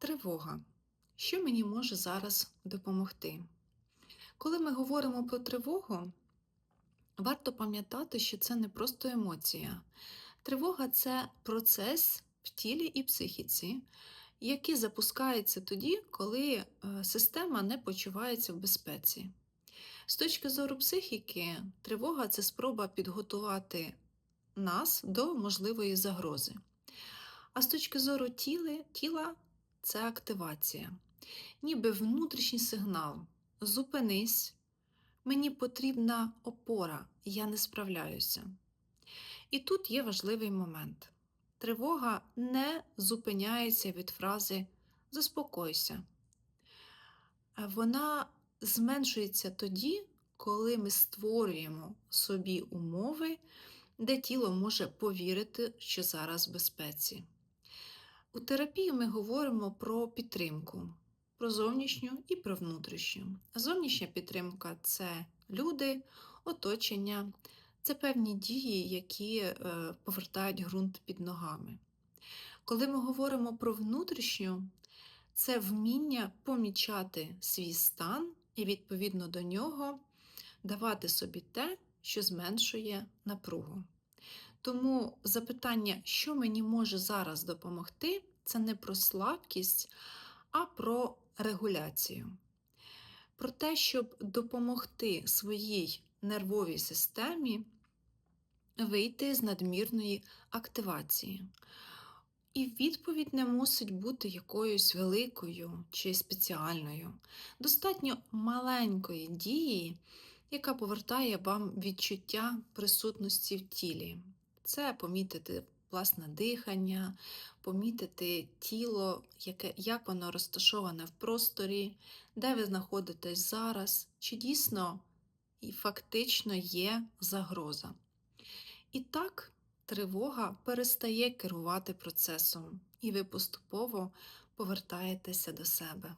Тривога. Що мені може зараз допомогти? Коли ми говоримо про тривогу, варто пам'ятати, що це не просто емоція. Тривога це процес в тілі і психіці, який запускається тоді, коли е, система не почувається в безпеці. З точки зору психіки, тривога це спроба підготувати нас до можливої загрози. А з точки зору тіли, тіла це активація, ніби внутрішній сигнал. Зупинись, мені потрібна опора, я не справляюся. І тут є важливий момент. Тривога не зупиняється від фрази Заспокойся. Вона зменшується тоді, коли ми створюємо собі умови, де тіло може повірити, що зараз в безпеці. У терапії ми говоримо про підтримку, про зовнішню і про внутрішню. Зовнішня підтримка це люди, оточення, це певні дії, які е, повертають ґрунт під ногами. Коли ми говоримо про внутрішню, це вміння помічати свій стан і відповідно до нього давати собі те, що зменшує напругу. Тому запитання, що мені може зараз допомогти, це не про слабкість, а про регуляцію. Про те, щоб допомогти своїй нервовій системі вийти з надмірної активації. І відповідь не мусить бути якоюсь великою чи спеціальною. Достатньо маленької дії, яка повертає вам відчуття присутності в тілі. Це помітити власне дихання, помітити тіло, яке, як воно розташоване в просторі, де ви знаходитесь зараз, чи дійсно і фактично є загроза. І так, тривога перестає керувати процесом, і ви поступово повертаєтеся до себе.